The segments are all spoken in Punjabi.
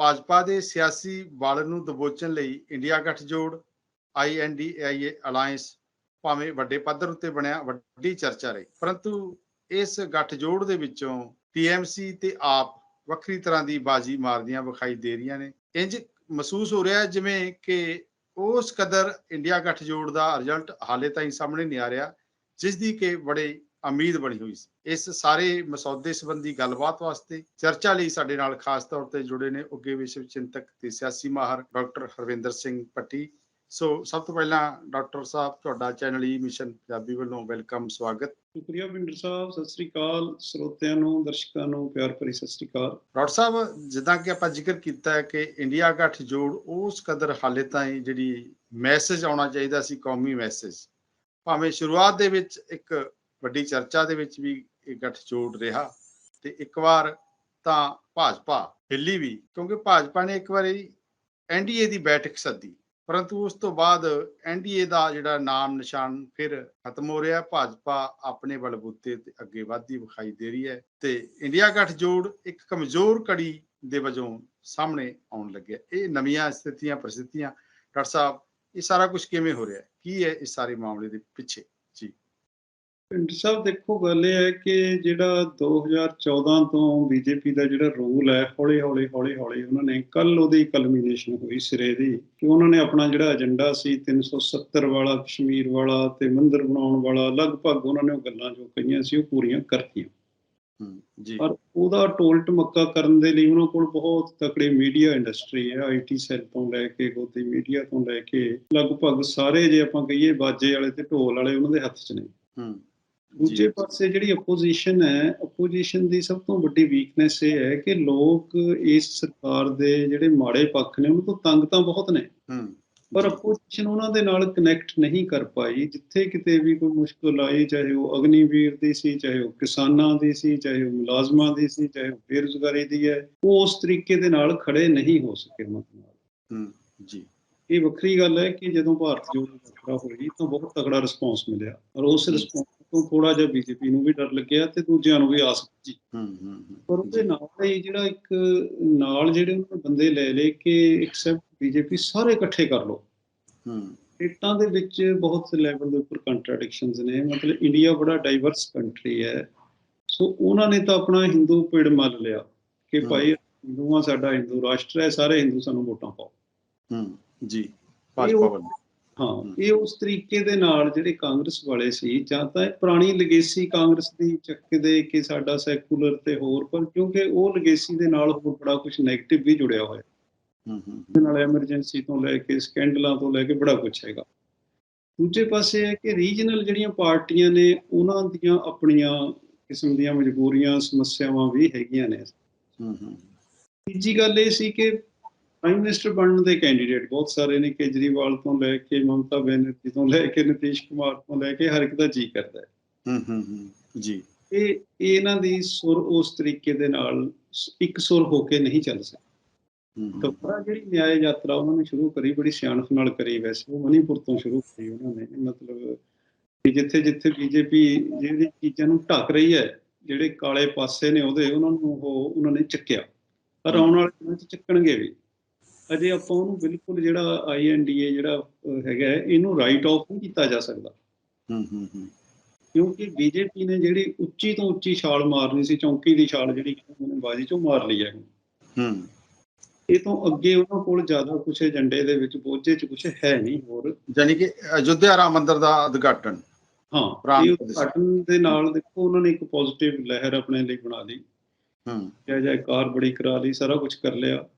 ਭਾਜਪਾ ਦੇ ਸਿਆਸੀ ਬਾਲਣ ਨੂੰ ਦਬੋਚਣ ਲਈ ਇੰਡੀਆ ਗੱਠਜੋੜ ਆਈਐਨਡੀਆਈਏ ਅਲਾਈਅੰਸ ਭਾਵੇਂ ਵੱਡੇ ਪੱਧਰ ਉੱਤੇ ਬਣਿਆ, ਵੱਡੀ ਚਰਚਾ ਰਹੀ। ਪਰੰਤੂ ਇਸ ਗਠਜੋੜ ਦੇ ਵਿੱਚੋਂ ਟੀਐਮਸੀ ਤੇ ਆਪ ਵੱਖਰੀ ਤਰ੍ਹਾਂ ਦੀ ਬਾਜੀ ਮਾਰਦੀਆਂ ਵਿਖਾਈ ਦੇ ਰਹੀਆਂ ਨੇ। ਇੰਜ ਮਹਿਸੂਸ ਹੋ ਰਿਹਾ ਜਿਵੇਂ ਕਿ ਉਸ ਕਦਰ ਇੰਡੀਆ ਗਠਜੋੜ ਦਾ ਰਿਜ਼ਲਟ ਹਾਲੇ ਤਾਈਂ ਸਾਹਮਣੇ ਨਹੀਂ ਆ ਰਿਹਾ, ਜਿਸ ਦੀ ਕਿ ਬੜੇ ਉਮੀਦ ਬਣੀ ਹੋਈ ਸੀ। ਇਸ ਸਾਰੇ ਮਸੌਦੇ ਸੰਬੰਧੀ ਗੱਲਬਾਤ ਵਾਸਤੇ ਚਰਚਾ ਲਈ ਸਾਡੇ ਨਾਲ ਖਾਸ ਤੌਰ ਤੇ ਜੁੜੇ ਨੇ ਉੱਗੇ ਵਿਸ਼ਵ ਚਿੰਤਕ ਤੇ ਸਿਆਸੀ ਮਾਹਰ ਡਾਕਟਰ ਹਰਵਿੰਦਰ ਸਿੰਘ ਪੱਟੀ ਸੋ ਸਭ ਤੋਂ ਪਹਿਲਾਂ ਡਾਕਟਰ ਸਾਹਿਬ ਤੁਹਾਡਾ ਚੈਨਲ ਈ ਮਿਸ਼ਨ ਪੰਜਾਬੀ ਵੱਲੋਂ ਵੈਲਕਮ ਸਵਾਗਤ। ਸ਼ੁਕਰੀਆ ਬਿੰਦਰ ਸਾਹਿਬ ਸਤਿ ਸ੍ਰੀ ਅਕਾਲ ਸਰੋਤਿਆਂ ਨੂੰ ਦਰਸ਼ਕਾਂ ਨੂੰ ਪਿਆਰ ਭਰੀ ਸਤਿ ਸ੍ਰੀ ਅਕਾਲ। ਡਾਕਟਰ ਸਾਹਿਬ ਜਿੱਦਾਂ ਕਿ ਆਪਾਂ ਜ਼ਿਕਰ ਕੀਤਾ ਹੈ ਕਿ ਇੰਡੀਆ ਗੱਠ ਜੋੜ ਉਸ ਕਦਰ ਹਾਲੇ ਤਾਈਂ ਜਿਹੜੀ ਮੈਸੇਜ ਆਉਣਾ ਚਾਹੀਦਾ ਸੀ ਕੌਮੀ ਮੈਸੇਜ। ਭਾਵੇਂ ਸ਼ੁਰੂਆਤ ਦੇ ਵਿੱਚ ਇੱਕ ਵੱਡੀ ਚਰਚਾ ਦੇ ਵਿੱਚ ਵੀ ਇਹ ਗੱਠਜੋੜ ਰਿਹਾ ਤੇ ਇੱਕ ਵਾਰ ਤਾਂ ਭਾਜਪਾ ਹਿੱਲੀ ਵੀ, ਕਿਉਂਕਿ ਭਾਜਪਾ ਨੇ ਇੱਕ ਵਾਰੀ ਐਨਡੀਏ ਦੀ ਬੈਠਕ ਸੱਦੀ, ਪਰੰਤੂ ਉਸ ਤੋਂ ਬਾਅਦ ਐਨਡੀਏ ਦਾ ਜਿਹੜਾ ਨਾਮ ਨਿਸ਼ਾਨ ਫਿਰ ਖਤਮ ਹੋ ਰਿਹਾ, ਭਾਜਪਾ ਆਪਣੇ ਬਲਬੂਤੇ ਤੇ ਅੱਗੇ ਵਧਦੀ ਵਿਖਾਈ ਦੇ ਰਹੀ ਹੈ ਤੇ ਇੰਡੀਆ ਗੱਠਜੋੜ ਇੱਕ ਕਮਜ਼ੋਰ ਕੜੀ ਦੇ ਵਜੋਂ ਸਾਹਮਣੇ ਆਉਣ ਲੱਗਿਆ। ਇਹ ਨਵੀਆਂ ਸਥਿਤੀਆਂ ਪ੍ਰਸਥਿਤੀਆਂ ਡਾਕਟਰ ਸਾਹਿਬ, ਇਹ ਸਾਰਾ ਕੁਝ ਕਿਵੇਂ ਹੋ ਰਿਹਾ? ਕੀ ਹੈ ਇਸ ਸਾਰੇ ਮਾਮਲੇ ਦੇ ਪਿੱਛੇ? ਬਿੰਦਰ ਸਾਹਿਬ ਦੇਖੋ ਗੱਲ ਇਹ ਹੈ ਕਿ ਜਿਹੜਾ 2014 ਤੋਂ ਬੀਜੇਪੀ ਦਾ ਜਿਹੜਾ ਰੂਲ ਹੈ ਹੌਲੀ ਹੌਲੀ ਹੌਲੀ ਹੌਲੀ ਉਹਨਾਂ ਨੇ ਕੱਲ ਉਹਦੀ ਕਲਮੀਨੇਸ਼ਨ ਹੋਈ ਸਿਰੇ ਦੀ ਕਿ ਉਹਨਾਂ ਨੇ ਆਪਣਾ ਜਿਹੜਾ ਏਜੰਡਾ ਸੀ 370 ਵਾਲਾ ਕਸ਼ਮੀਰ ਵਾਲਾ ਤੇ ਮੰਦਿਰ ਬਣਾਉਣ ਵਾਲਾ ਲਗਭਗ ਉਹਨਾਂ ਨੇ ਉਹ ਗੱਲਾਂ ਜੋ ਕਹੀਆਂ ਸੀ ਉਹ ਪੂਰੀਆਂ ਕਰਤੀਆਂ। ਹੂੰ ਜੀ। ਪਰ ਉਹਦਾ ਟੋਲਟ ਮੱਕਾ ਕਰਨ ਦੇ ਲਈ ਉਹਨਾਂ ਕੋਲ ਬਹੁਤ ਤਕੜੀ ਮੀਡੀਆ ਇੰਡਸਟਰੀ ਹੈ ਆਈਟੀ ਸੈੱਲ ਤੋਂ ਲੈ ਕੇ ਗੋਦੀ ਮੀਡੀਆ ਤੋਂ ਲੈ ਕੇ ਲਗਭਗ ਸਾਰੇ ਜੇ ਆਪਾਂ ਕਹੀਏ ਬਾਜੇ ਵਾਲੇ ਤੇ ਢੋਲ ਵਾਲੇ ਉਹਨਾਂ ਦੇ ਹੱਥ 'ਚ ਨੇ। ਹੂੰ। ਦੂਜੇ ਪਾਸੇ ਜਿਹੜੀ ਆਪੋਜੀਸ਼ਨ ਹੈ ਆਪੋਜੀਸ਼ਨ ਦੀ ਸਭ ਤੋਂ ਵੱਡੀ ਵੀਕਨੈਸ ਇਹ ਹੈ ਕਿ ਲੋਕ ਇਸ ਸਰਕਾਰ ਦੇ ਜਿਹੜੇ ਮਾੜੇ ਪੱਖ ਨੇ ਉਹਨਾਂ ਤੋਂ ਤੰਗ ਤਾਂ ਬਹੁਤ ਨੇ। ਪਰ ਆਪੋਜੀਸ਼ਨ ਉਹਨਾਂ ਦੇ ਨਾਲ ਕਨੈਕਟ ਨਹੀਂ ਕਰ ਪਾਈ। ਜਿੱਥੇ ਕਿਤੇ ਵੀ ਕੋਈ ਮੁਸ਼ਕਲ ਆਈ ਚਾਹੇ ਉਹ ਅਗਨੀਵੀਰ ਦੀ ਸੀ ਚਾਹੇ ਉਹ ਕਿਸਾਨਾਂ ਦੀ ਸੀ ਚਾਹੇ ਉਹ ਮੁਲਾਜ਼ਮਾਂ ਦੀ ਸੀ ਚਾਹੇ ਉਹ ਬੇਰੁਜ਼ਗਾਰੀ ਦੀ ਹੈ ਉਹ ਉਸ ਤਰੀਕੇ ਦੇ ਨਾਲ ਖੜੇ ਨਹੀਂ ਹੋ ਸਕੇ ਨਾਲ। ਹੂੰ ਜੀ। ਇਹ ਵੱਖਰੀ ਗੱਲ ਹੈ ਕਿ ਜਦੋਂ ਭਾਰਤ ਜੋੜੋ ਯਾਤਰਾ ਹੋਈ ਤਾਂ ਬਹੁਤ ਤਕੜਾ ਰਿਸਪੌਂਸ ਮਿਲਿਆ। ਔਰ ਉਸ ਰਿਸਪੌਂਸ ਤੋਂ ਥੋੜਾ ਜਿਹਾ ਬੀਜੇਪੀ ਨੂੰ ਵੀ ਡਰ ਲੱਗਿਆ ਤੇ ਦੂਜਿਆਂ ਨੂੰ ਵੀ ਆਸ ਸੀ। ਹੂੰ ਹੂੰ ਪਰ ਉਹਦੇ ਨਾਲ ਹੀ ਜਿਹੜਾ ਇੱਕ ਨਾਲ ਜਿਹੜੇ ਉਹਨਾਂ ਨੇ ਬੰਦੇ ਲੈ ਲਏ ਕਿ ਐਕਸੈਪਟ ਬੀਜੇਪੀ ਸਾਰੇ ਇਕੱਠੇ ਕਰ ਲਓ। ਹੂੰ। ਸਟੇਟਾਂ ਦੇ ਵਿੱਚ ਬਹੁਤ ਲੈਵਲ ਦੇ ਉੱਪਰ ਕੰਟਰਡਿਕਸ਼ਨਸ ਨੇ। ਮਤਲਬ ਇੰਡੀਆ ਬੜਾ ਡਾਈਵਰਸ ਕੰਟਰੀ ਹੈ। ਸੋ ਉਹਨਾਂ ਨੇ ਤਾਂ ਆਪਣਾ ਹਿੰਦੂ ਪਿੜ ਮੱਲ ਲਿਆ ਕਿ। ਭਾਈ ਹਿੰਦੂਆਂ ਸਾਡਾ ਹਿੰਦੂ ਰਾਸ਼ਟਰ ਹੈ ਸਾਰੇ ਹਿੰਦੂ ਸਾਨੂੰ ਵੋਟਾਂ ਪਾਓ। ਹੂੰ ਜੀ। ਭਾਜਪਾ ਵੱਲੋਂ। ਹਾਂ ਇਹ ਉਸ ਤਰੀਕੇ ਦੇ ਨਾਲ ਜਿਹੜੇ ਕਾਂਗਰਸ ਵਾਲੇ ਸੀ ਜਾਂ ਤਾਂ ਇਹ ਪੁਰਾਣੀ ਲੈਗੇਸੀ ਕਾਂਗਰਸ ਦੀ ਚੱਕਦੇ ਕਿ ਸਾਡਾ ਸੈਕੂਲਰ ਤੇ ਹੋਰ ਪਰ ਕਿਉਂਕਿ ਉਹ ਲੈਗੇਸੀ ਦੇ ਨਾਲ ਹੋਰ ਬੜਾ ਕੁਝ 네ਗੇਟਿਵ ਵੀ ਜੁੜਿਆ ਹੋਇਆ। ਹੂੰ ਹੂੰ ਦੇ ਨਾਲ ਐਮਰਜੈਂਸੀ ਤੋਂ ਲੈ ਕੇ ਸਕੈਂਡਲਾਂ ਤੋਂ ਲੈ ਕੇ ਬੜਾ ਕੁਝ ਹੈਗਾ। ਦੂਜੇ ਪਾਸੇ ਹੈ ਕਿ ਰੀਜਨਲ ਜਿਹੜੀਆਂ ਪਾਰਟੀਆਂ ਨੇ ਉਹਨਾਂ ਦੀਆਂ ਆਪਣੀਆਂ ਕਿਸਮ ਦੀਆਂ ਮਜਬੂਰੀਆਂ ਸਮੱਸਿਆਵਾਂ ਵੀ ਹੈਗੀਆਂ ਨੇ। ਹੂੰ ਹੂੰ। ਤੀਜੀ ਗੱਲ ਇਹ ਸੀ ਕਿ ਪ੍ਰਾਈਮ ਮਿਨਿਸਟਰ ਬਣਨ ਦੇ ਕੈਂਡੀਡੇਟ ਬਹੁਤ ਸਾਰੇ ਨੇ ਕੇਜਰੀਵਾਲ ਤੋਂ ਲੈ ਕੇ ਮਮਤਾ ਬੈਨਰਜੀ ਤੋਂ ਲੈ ਕੇ ਨਿਤੀਸ਼ ਕੁਮਾਰ ਤੋਂ ਲੈ ਕੇ ਹਰ ਇੱਕ ਦਾ ਜੀ ਕਰਦਾ ਹੈ। ਹੂੰ ਹੂੰ ਹੂੰ ਜੀ। ਇਹ ਇਹ ਇਹਨਾਂ ਦੀ ਸੁਰ ਉਸ ਤਰੀਕੇ ਦੇ ਨਾਲ ਇੱਕ ਸੁਰ ਹੋ ਕੇ ਨਹੀਂ ਚੱਲ ਸਕਦੀ। ਦੁਬਾਰਾ ਜਿਹੜੀ ਨਿਆਂ ਯਾਤਰਾ ਉਹਨਾਂ ਨੇ ਸ਼ੁਰੂ ਕਰੀ ਬੜੀ ਸਿਆਣਪ ਨਾਲ ਕਰੀ ਵੈਸੇ ਉਹ ਮਣੀਪੁਰ ਤੋਂ ਸ਼ੁਰੂ ਕਰੀ ਉਹਨਾਂ ਨੇ ਮਤਲਬ ਕਿ ਜਿੱਥੇ ਜਿੱਥੇ ਬੀਜੇਪੀ ਜਿਹੜੀ ਚੀਜ਼ਾਂ ਨੂੰ ਢੱਕ ਰਹੀ ਹੈ ਜਿਹੜੇ ਕਾਲੇ ਪਾਸੇ ਨੇ ਉਹਦੇ ਉਹਨਾਂ ਨੂੰ ਉਹ ਉਹਨਾਂ ਨੇ ਚੱਕਿਆ। ਪਰ ਆਉਣ ਵਾਲੇ ਦਿਨਾਂ 'ਚ ਚੱਕਣਗੇ ਵੀ। ਅਜੇ ਆਪਾਂ ਉਹਨੂੰ ਬਿਲਕੁਲ ਜਿਹੜਾ ਆਈਐਨਡੀਏ ਜਿਹੜਾ ਹੈਗਾ ਇਹਨੂੰ ਰਾਈਟ ਆਫ ਨਹੀਂ ਕੀਤਾ ਜਾ ਸਕਦਾ। ਹੂੰ ਹੂੰ ਹੂੰ। ਕਿਉਂਕਿ ਬੀਜੇਪੀ ਨੇ ਜਿਹੜੀ ਉੱਚੀ ਤੋਂ ਉੱਚੀ ਛਾਲ ਮਾਰਨੀ ਸੀ ਚੌਂਕੀ ਦੀ ਛਾਲ ਜਿਹੜੀ ਉਹਨਾਂ ਬਾਜੀ ਚੋਂ ਮਾਰ ਲਈ ਹੈ। ਹੂੰ। ਇਹ ਤੋਂ ਅੱਗੇ ਉਹਨਾਂ ਕੋਲ ਜ਼ਿਆਦਾ ਕੁਝ ਏਜੰਡੇ ਦੇ ਵਿੱਚ ਬੋਝੇ 'ਚ ਕੁਝ ਹੈ ਨਹੀਂ ਹੋਰ। ਯਾਨੀ ਕਿ ਅਯੁੱਧਿਆ ਰਾਮ ਮੰਦਿਰ ਦਾ ਉਦਘਾਟਨ। ਹਾਂ ਇਹ। ਉਦਘਾਟਨ ਦੇ ਨਾਲ ਦੇਖੋ ਉਹਨਾਂ ਨੇ ਇੱਕ ਪੋਜ਼ਿਟਿਵ ਲਹਿਰ ਆਪਣੇ ਲਈ ਬਣਾ ਲਈ। ਹੂੰ। ਜੈ ਜੈਕਾਰ ਬੜੀ ਕਰਾ ਲਈ ਸਾਰਾ ਕੁਝ ਕਰ ਲਿਆ।